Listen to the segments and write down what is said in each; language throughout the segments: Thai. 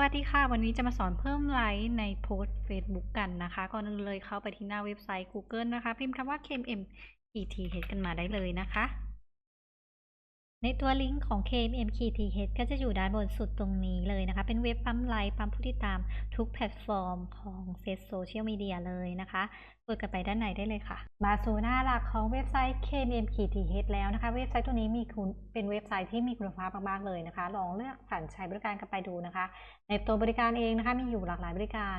วัสดีค่ะ วันนี้จะมาสอนเพิ่มไลค์ในโพสต์ Facebook กันนะคะ ก่อนอื่นเลยเข้าไปที่หน้าเว็บไซต์ Google นะคะ พิมพ์คำว่า KMMETH กันมาได้เลยนะคะ ในตัวลิงก์ของ KMMETH ก็จะอยู่ด้านบนสุดตรงนี้เลยนะคะ เป็นเว็บปั๊มไลค์ปั๊มผู้ติดตามทุกแพลตฟอร์มของเฟซโซเชียลมีเดียเลยนะคะกดกันไปด้านในได้เลยค่ะ มาสู่หน้าหลักของเว็บไซต์ KMMETH แล้วนะคะ เว็บไซต์ตัวนี้มีคุณเป็นเว็บไซต์ที่มีคุณภาพมากๆเลยนะคะ ลองเลือกสรรใช้บริการกันไปดูนะคะ ในตัวบริการเองนะคะมีอยู่หลากหลายบริการ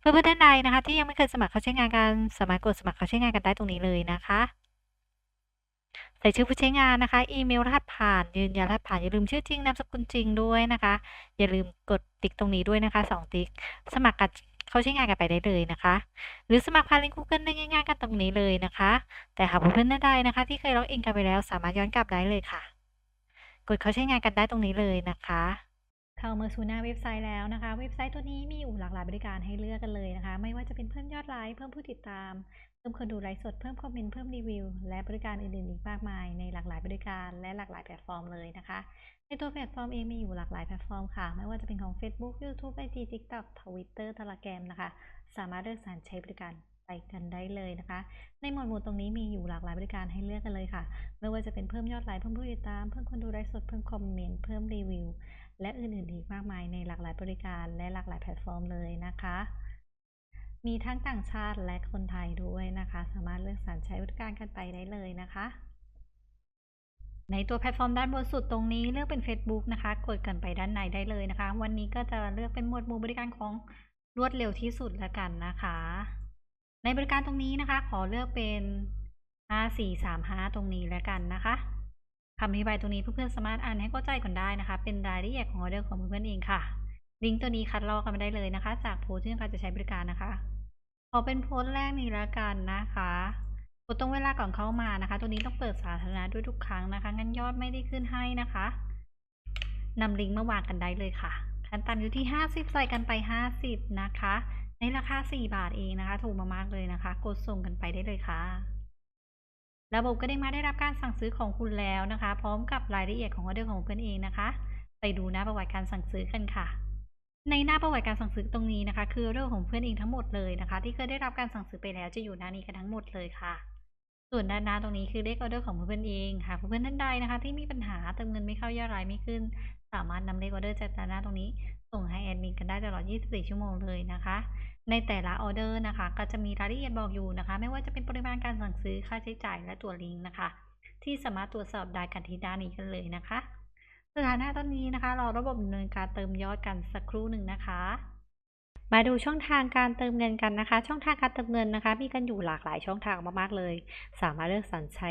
เพื่อนๆท่านใดนะคะ ที่ยังไม่เคยสมัครเข้าใช้งานกันสามารถกดสมัครเข้าใช้งานกันได้ตรงนี้เลยนะคะ ใส่ชื่อผู้ใช้งานนะคะ อีเมลรหัสผ่านยืนยันรหัสผ่านอย่าลืมชื่อจริงนามสกุลจริงด้วยนะคะ อย่าลืมกดติ๊กตรงนี้ด้วยนะคะสองติ๊กสมัครกันเข้าใช้งานกันไปได้เลยนะคะ หรือสมัครผ่านลิงก์ Google ได้ง่ายๆกันตรงนี้เลยนะคะ แต่หากเพื่อนๆท่านใดนะคะ ที่เคยล็อกอินกันไปแล้วสามารถย้อนกลับได้เลยค่ะ กดเข้าใช้งานกันได้ตรงนี้เลยนะคะ เข้ามาสู่หน้าเว็บไซต์แล้วนะคะ เว็บไซต์ตัวนี้มีอยู่หลากหลายบริการให้เลือกกันเลยนะคะ ไม่ว่าจะเป็นเพิ่มยอดไลค์เพิ่มผู้ติดตาม เพิ่มคนดูไลฟ์สดเพิ่มคอมเมนต์เพิ่มรีวิว และบริการอื่นๆอีกมากมาย ในหลากหลายบริการและหลากหลายแพลตฟอร์มเลยนะคะ ในตัวแพลตฟอร์มเองมีอยู่หลากหลายแพลตฟอร์มค่ะ ไม่ว่าจะเป็นของ Facebook YouTube IG TikTok Twitter Telegram นะคะ สามารถเลือกสรรใช้บริการไปกันได้เลยนะคะ ในหมวดหมู่ตรงนี้มีอยู่หลากหลายบริการให้เลือกกันเลยค่ะ ไม่ว่าจะเป็นเพิ่มยอดไลค์เพิ่มผู้ติดตาม เพิ่มคนดูไลฟ์สด เพิ่มคอมเมนต์ เพิ่มรีวิว และอื่นๆอีกมากมายในหลากหลายบริการและหลากหลายแพลตฟอร์มเลยนะคะ มีทั้งต่างชาติและคนไทยด้วยนะคะ สามารถเลือกสรรใช้บริการกันไปได้เลยนะคะ ในตัวแพลตฟอร์มด้านบนสุดตรงนี้เลือกเป็น Facebook นะคะ กดกันไปด้านในได้เลยนะคะ วันนี้ก็จะเลือกเป็นหมวดหมู่บริการของรวดเร็วที่สุดแล้วกันนะคะ ในบริการตรงนี้นะคะ ขอเลือกเป็น5435 ตรงนี้แล้วกันนะคะ คำอธิบายตรงนี้เพื่อนๆสามารถอ่านให้เข้าใจก่อนได้นะคะ เป็นรายละเอียดของออเดอร์ของเพื่อนๆเองค่ะลิงก์ตัวนี้คัดลอกกันมาได้เลยนะคะ จากโพสที่ต้องกาจะใช้บริการนะคะขอเป็นโพสต์แรกนี้แล้วกันนะคะกดตรงเวลาก่อนเข้ามานะคะ ตัวนี้ต้องเปิดสาธารณะด้วยทุกครั้งนะคะงั้นยอดไม่ได้ขึ้นให้นะคะนำลิงก์มาวางกันได้เลยค่ะขั้นต่ำอยู่ที่ 50 ใส่กันไป 50 นะคะ ในราคา 4 บาทเองนะคะ ถูกมากๆเลยนะคะ กดส่งกันไปได้เลยค่ะ ระบบก็ได้มาได้รับการสั่งซื้อของคุณแล้วนะคะ พร้อมกับรายละเอียดของออเดอร์ของเพื่อนเองนะคะ ไปดูหน้าประวัติการสั่งซื้อกันค่ะ ในหน้าประวัติการสั่งซื้อตรงนี้นะคะ คือเรื่องของเพื่อนเองทั้งหมดเลยนะคะ ที่เคยได้รับการสั่งซื้อไปแล้วจะอยู่หน้านี้กันทั้งหมดเลยค่ะ ส่วนด้านหน้าตรงนี้คือเลขออเดอร์ของเพื่อนเองหากเพื่อนท่านใดนะคะ ที่มีปัญหาเติมเงินไม่เข้ายอดรายไม่ขึ้น สามารถนำเลขออเดอร์จากด้านหน้าตรงนี้ ส่งให้แอดมินกันได้ตลอด 24 ชั่วโมงเลยนะคะ ในแต่ละออเดอร์นะคะ ก็จะมีรายละเอียดบอกอยู่นะคะ ไม่ว่าจะเป็นปริมาณการสั่งซื้อค่าใช้จ่ายและตัวลิงก์นะคะ ที่สามารถตรวจสอบได้กันที่ด้านนี้กันเลยนะคะ สถานะตอนนี้นะคะ รอระบบดำเนินการเติมยอดกันสักครู่หนึ่งนะคะมาดูช่องทางการเติมเงินกันนะคะ ช่องทางการเติมเงินนะคะ มีกันอยู่หลากหลายช่องทางมากๆเลย สามารถเลือกสรรใช้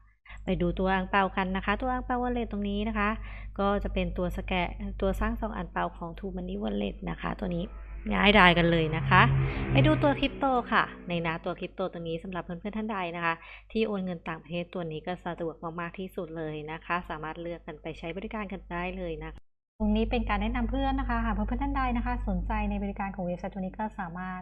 ไปดูตัวอ่างเปากันนะคะ ตัวอ่างเปาวอลเล็ตตรงนี้นะคะ ก็จะเป็นตัวสแกนตัวสร้างซองอ่างเปาของทูมันนี่วอลเล็ตนะคะ ตัวนี้ง่ายดายกันเลยนะคะ ไปดูตัวคริปโตค่ะ ในน้าตัวคริปโตตัวนี้สำหรับเพื่อนๆท่านใดนะคะ ที่โอนเงินต่างประเทศตัวนี้ก็สะดวกมากๆที่สุดเลยนะคะ สามารถเลือกกันไปใช้บริการกันได้เลยนะคะตรงนี้เป็นการแนะนำเพื่อนนะคะหากเพื่อนๆท่านใดนะคะ สนใจในบริการของเว็บไซต์ตัวนี้ก็สามารถ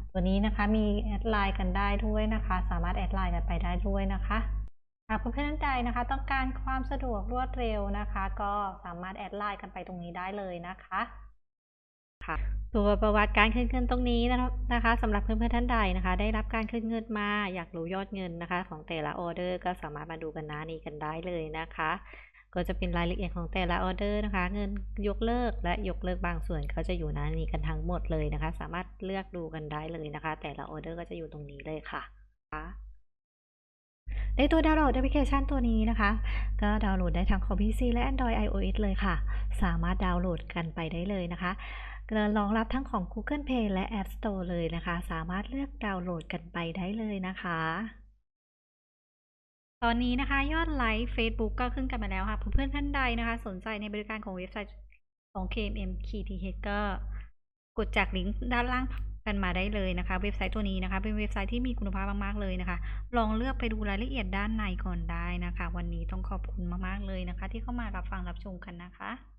ตัวนี้นะคะมีแอดไลน์กันได้ด้วยนะคะ สามารถแอดไลน์กันไปได้ด้วยนะคะหากเพื่อนๆท่านใดนะคะ ต้องการความสะดวกรวดเร็วนะคะ ก็สามารถแอดไลน์กันไปตรงนี้ได้เลยนะคะค่ะตัวประวัติการขึ้นเงินตรงนี้นะคะสำหรับเพื่อนๆท่านใดนะคะ ได้รับการขึ้นเงินมาอยากรู้ยอดเงินนะคะ ของแต่ละออเดอร์ก็สามารถมาดูกันหน้านี้กันได้เลยนะคะ ก็จะเป็นรายละเอียดของแต่ละออเดอร์นะคะ เงินยกเลิกและยกเลิกบางส่วนก็จะอยู่หน้านี้กันทั้งหมดเลยนะคะ สามารถเลือกดูกันได้เลยนะคะ แต่ละออเดอร์ก็จะอยู่ตรงนี้เลยค่ะในตัวดาวน์โหลดแอปพลิเคชันตัวนี้นะคะ ก็ดาวน์โหลดได้ทั้งคอมพิวเตอร์และ Android iOS เลยค่ะ สามารถดาวน์โหลดกันไปได้เลยนะคะรองรับทั้งของ Google Play และ App Store เลยนะคะ สามารถเลือกดาวน์โหลดกันไปได้เลยนะคะ ตอนนี้นะคะ ยอดไลค์ Facebook ก็ขึ้นกันมาแล้วค่ะ เพื่อนๆท่านใดนะคะ สนใจในบริการของเว็บไซต์ของ KMM KTH ก็กดจากลิงก์ด้านล่างกันมาได้เลยนะคะ เว็บไซต์ตัวนี้นะคะ เป็นเว็บไซต์ที่มีคุณภาพมากๆเลยนะคะ ลองเลือกไปดูรายละเอียดด้านในก่อนได้นะคะ วันนี้ต้องขอบคุณมากๆเลยนะคะ ที่เข้ามารับฟังรับชมกันนะคะ